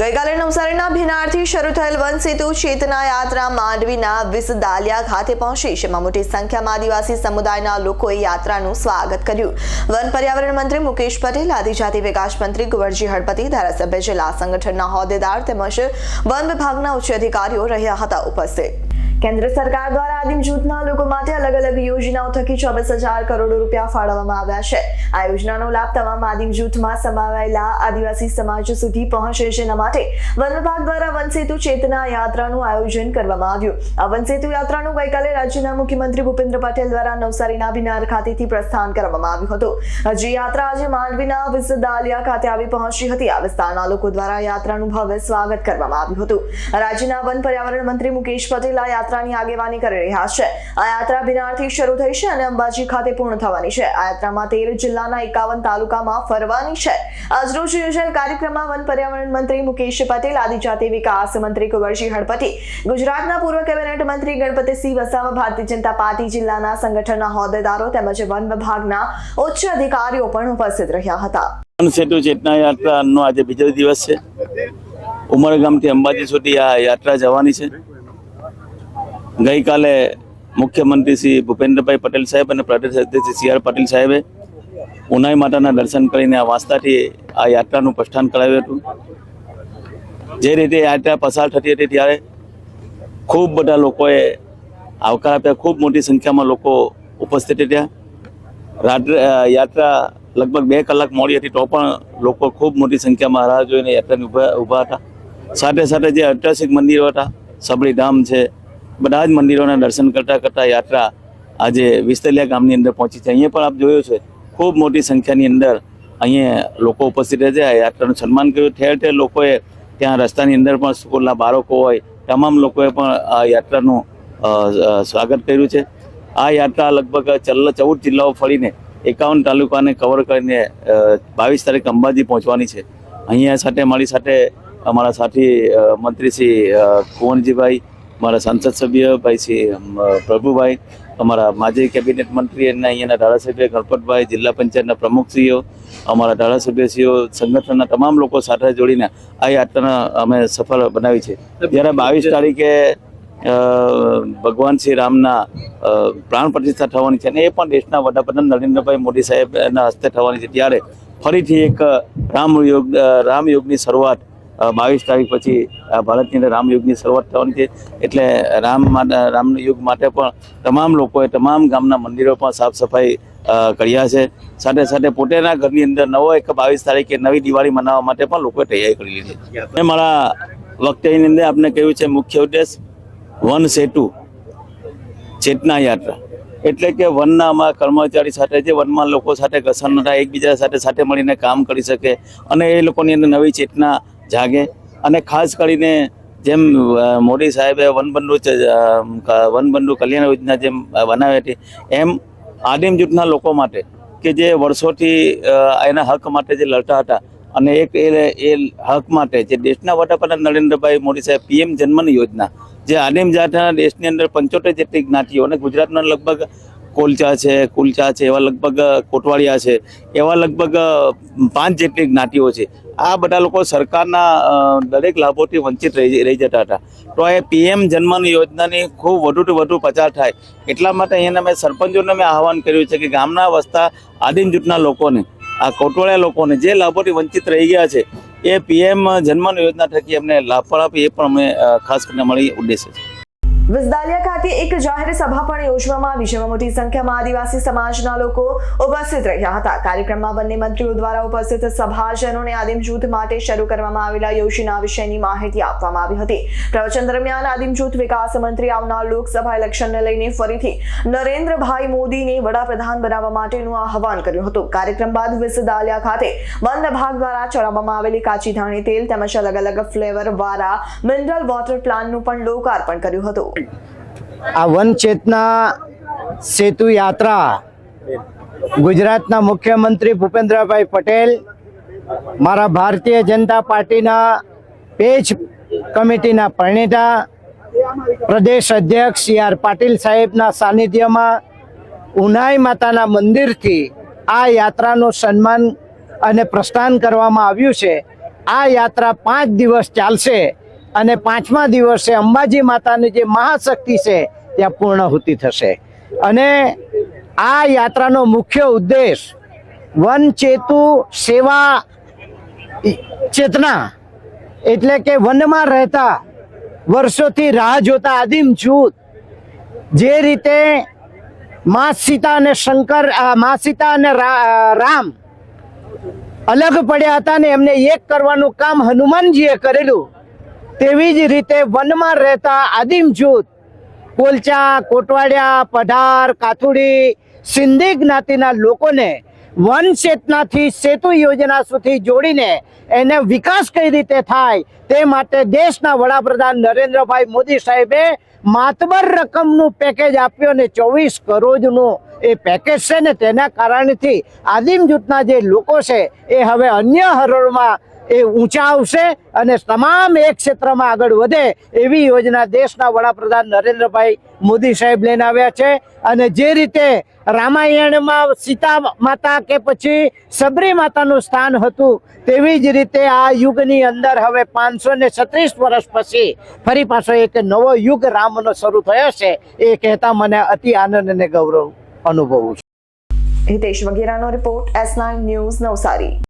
ગઈકાલે નવસારીના ભીનારથી શરૂ થયેલ વન સેતુ ચેતના યાત્રા માંડવીના વિસદાલિયા ખાતે પહોંચી, જેમાં મોટી સંખ્યામાં આદિવાસી સમુદાયના લોકોએ યાત્રાનું સ્વાગત કર્યું. વન પર્યાવરણ મંત્રી મુકેશ પટેલ, આદિજાતિ વિકાસ મંત્રી કુંવરજી હળપતિ, ધારાસભ્ય જિલ્લા સંગઠનના હોદ્દેદાર તેમજ વન વિભાગના ઉચ્ચ અધિકારીઓ રહ્યા હતા ઉપસ્થિત. કેન્દ્ર સરકાર દ્વારા આદિમ જૂથના લોકો માટે અલગ અલગ યોજનાઓ થકી ચોવીસ હજાર કરોડ રૂપિયા ફાળવવામાં આવ્યા છે. આ યોજનાનો લાભ તમામ આદિમ જૂથમાં સમાવાયેલા આદિવાસી સમાજ સુધી પહોંચે જેના માટે વન વિભાગ દ્વારા વનસેતુ ચેતના યાત્રાનું આયોજન કરવામાં આવ્યું. આ વનસેતુ યાત્રાનું ગઈકાલે રાજ્યના મુખ્યમંત્રી ભૂપેન્દ્ર પટેલ દ્વારા નવસારીના બિનાર ખાતેથી પ્રસ્થાન કરવામાં આવ્યું હતું. હજી યાત્રા આજે માંડવીના વિસદાલિયા ખાતે આવી પહોંચી હતી. આ વિસ્તારના લોકો દ્વારા યાત્રાનું ભવ્ય સ્વાગત કરવામાં આવ્યું હતું. રાજ્યના વન પર્યાવરણ મંત્રી મુકેશ પટેલ આ યાત્રાની આગેવાની કરી રહ્યા છે. આ યાત્રા બિનારથી શરૂ થઈ છે અને અંબાજી ખાતે પૂર્ણ થવાની છે. આ યાત્રામાં તેર જિલ્લાના એકાવન તાલુકામાં ફરવાની છે. આજરોજ યોજાયેલ કાર્યક્રમમાં વન પર્યાવરણ મંત્રી મુકેશ પટેલ, આદિજાતિ વિકાસ મંત્રી કુંવરજી હળપતિ, ગુજરાતના પૂર્વ કેબિનેટ મંત્રી ગણપતિસિંહ વસાવા, ભારતીય જનતા પાર્ટી જિલ્લાના સંગઠનના હોદ્દેદારો તેમજ વન વિભાગના ઉચ્ચ અધિકારીઓ પણ ઉપસ્થિત રહ્યા હતા. સેતુ ચેતના યાત્રાનો આજે બીજો દિવસ છે. ઉમરગામથી અંબાજી સુધી આ યાત્રા જવાની છે. ગઈકાલે મુખ્યમંત્રી શ્રી ભૂપેન્દ્રભાઈ પટેલ સાહેબ અને પ્રદેશ અધ્યક્ષ સી આર પાટીલ સાહેબે ઉનાઈ માતાના દર્શન કરીને આ વાંસદાથી આ યાત્રાનું પ્રસ્થાન કરાવ્યું હતું. જે રીતે યાત્રા પસાર થતી હતી ત્યારે ખૂબ બધા લોકોએ આવકાર આપ્યા. ખૂબ મોટી સંખ્યામાં લોકો ઉપસ્થિત રહ્યા. રાત્રે યાત્રા લગભગ બે કલાક મોડી હતી તો પણ લોકો ખૂબ મોટી સંખ્યામાં રાહ જોઈને યાત્રાની ઊભા ઊભા હતા. સાથે સાથે જે ઐતિહાસિક મંદિરો હતા સબરી ધામ છે બધા જ મંદિરોના દર્શન કરતા કરતા યાત્રા આજે વિસ્તલિયા ગામની અંદર પહોંચી છે. અહીંયા પણ આપ જોયો છે, ખૂબ મોટી સંખ્યાની અંદર અહીંયા લોકો ઉપસ્થિત રહે છે. આ યાત્રાનું સન્માન કર્યું. ઠેર ઠેર લોકોએ ત્યાં રસ્તાની અંદર પણ સ્કૂલના બાળકો હોય, તમામ લોકોએ પણ આ યાત્રાનું સ્વાગત કર્યું છે. આ યાત્રા લગભગ ચલ્લ ચૌદ જિલ્લાઓ ફરીને એકાવન તાલુકાને કવર કરીને બાવીસ તારીખ અંબાજી પહોંચવાની છે. અહીંયા સાથે, મારી સાથે અમારા સાથી મંત્રી શ્રી કુંવરજીભાઈ અમારા સંસદ સભ્ય, ભાઈ શ્રી પ્રભુભાઈ, અમારા માજી કેબિનેટ મંત્રી અને અહીંયાના ધારાસભ્ય ગણપતભાઈ, જિલ્લા પંચાયતના પ્રમુખશ્રીઓ, અમારા ધારાસભ્યશ્રીઓ, સંગઠનના તમામ લોકો સાથે જોડીને આ યાત્રાને અમે સફળ બનાવી છે. જ્યારે બાવીસ તારીખે ભગવાન શ્રી રામના પ્રાણ પ્રતિષ્ઠા થવાની છે અને એ પણ દેશના વડાપ્રધાન નરેન્દ્રભાઈ મોદી સાહેબના હસ્તે થવાની છે. ત્યારે ફરીથી એક રામ યોગ રામ યોગની શરૂઆત બાવીસ તારીખ પછી ભારતની અંદર રામયુગની શરૂઆત થવાની છે. એટલે રામ રામયુગ રામ યુગ માટે પણ તમામ લોકોએ તમામ ગામના મંદિરો પણ સાફ સફાઈ કર્યા છે. સાથે સાથે પોતાના ઘરની અંદર નવો એક બાવીસ તારીખે નવી દિવાળી મનાવવા માટે પણ લોકોએ તૈયારી કરી લીધી છે. મારા વક્તવ્યની અંદર આપને કહ્યું છે મુખ્ય ઉદ્દેશ વન સેતુ, ચેતના યાત્રા. એટલે કે વનના અમારા કર્મચારી સાથે જે વનમાં લોકો સાથે ઘસણ ન થાય એકબીજા સાથે સાથે મળીને કામ કરી શકે અને એ લોકોની અંદર નવી ચેતના જાગે. અને ખાસ કરીને જેમ મોદી સાહેબે વનબંધુ વનબંધુ કલ્યાણ યોજના જેમ બનાવી હતી, એમ આદિમ જૂથના લોકો માટે કે જે વર્ષોથી એના હક માટે જે લડતા હતા અને એક એ હક માટે જે દેશના વડાપ્રધાન નરેન્દ્રભાઈ મોદી સાહેબ પીએમ જન્મની યોજના, જે આદિમ જાતના દેશની અંદર પંચોતેર જેટલી જ્ઞાતિઓ અને ગુજરાતના લગભગ કોલચા છે, કુલચા છે, એવા લગભગ કોટવાળિયા છે, એવા લગભગ પાંચ જેટલી જ્ઞાતિઓ છે. આ બધા લોકો સરકારના દરેક લાભોથી વંચિત રહી જતા હતા. તો એ પીએમ જન્મન યોજનાની ખૂબ વધુથી વધુ પ્રચાર થાય. એટલા માટે અહીંયાના મેં સરપંચોને મેં આહવાન કર્યું છે કે ગામના વસતા આદિમ જૂથના લોકોને, આ કોટવાળિયા લોકોને જે લાભોથી વંચિત રહી ગયા છે, એ પીએમ જન્મન યોજના થકી અમને લાભ પણ આપે, એ પણ અમે ખાસ કરીને મળી ઉદ્દેશ્ય છે. ખાતે એક જાહેર સભા પણ યોજવામાં આવી. જેમાં મોટી સંખ્યામાં આદિવાસી સમાજના લોકો ઉપસ્થિત રહ્યા હતા. કાર્યક્રમમાં બંને મંત્રીઓ દ્વારા ઉપસ્થિત સભાજનોને આદિમ જૂથ માટે શરૂ કરવામાં આવેલા યોજના વિશેની માહિતી આપવામાં આવી હતી. પ્રવચન દરમિયાન આદિમ જૂથ વિકાસ મંત્રી આવનાર લોકસભા ઇલેક્શનને લઈને ફરીથી નરેન્દ્રભાઈ મોદીને વડાપ્રધાન બનાવવા માટેનું આહવાન કર્યું હતું. કાર્યક્રમ બાદ વિસદાલિયા ખાતે વન વિભાગ દ્વારા ચડાવવામાં આવેલી કાચી ધાણી તેલ તેમજ અલગ અલગ ફ્લેવર વાળા મિનરલ વોટર પ્લાન્ટનું પણ લોકાર્પણ કર્યું હતું. આ વન ચેતના સેતુ યાત્રા ગુજરાતના મુખ્યમંત્રી ભૂપેન્દ્રભાઈ પટેલ, મારા ભારતીય જનતા પાર્ટીના પેજ કમિટીના પરણેતા, પ્રદેશ અધ્યક્ષ સી આર પાટીલ સાહેબના સાનિધ્યમાં ઉનાઈ માતાના મંદિરથી આ યાત્રાનું સન્માન અને પ્રસ્થાન કરવામાં આવ્યું છે. આ યાત્રા પાંચ દિવસ ચાલશે. અને પાંચમા દિવસે અંબાજી માતાની જે મહાશક્તિ છે, ત્યાં પૂર્ણાહુતિ થશે. અને આ યાત્રાનો મુખ્ય ઉદ્દેશ વન ચેતુ સેવા ચેતના. એટલે કે વનમાં રહેતા વર્ષોથી રાહ જોતા આદિમ જૂથ, જે રીતે મા સીતા અને શંકર મા સીતા અને રામ અલગ પડ્યા હતા ને એમને એક કરવાનું કામ હનુમાનજીએ કરેલું. તેવી જ રીતે વનમાં રહેતા આદિમ જૂથ, કોલચા, કોટવાડિયા, પઢાર, કાથુડી, સિંધી જ્ઞાતિના લોકોને વન ચેતનાથી સેતુ યોજના સુધી જોડીને એને વિકાસ કઈ રીતે થાય તે માટે દેશના વડાપ્રધાન નરેન્દ્રભાઈ મોદી સાહેબે માતબર રકમનું પેકેજ આપ્યું અને ચોવીસ કરોડનું એ પેકેજ છે ને તેના કારણથી આદિમ જૂથના જે લોકો છે એ હવે અન્ય હરોળમાં એ ઊંચા આવશે અને તમામ એક ક્ષેત્રમાં આગળ વધે એવી યોજના દેશના વડાપ્રધાન નરેન્દ્રભાઈ મોદી સાહેબ લઈને આવ્યા છે. અને જે રીતે રામાયણમાં સીતા માતા કે પછી સબરી માતાનું સ્થાન હતું, તેવી જ રીતે આ યુગની અંદર હવે પાંચસો ને છત્રીસ વર્ષ પછી ફરી પાછો એક નવો યુગ રામનો શરૂ થયો છે. એ કહેતા મને અતિ આનંદ અને ગૌરવ અનુભવું છું. Hitesh વગેરાનો report S nine news Navsari.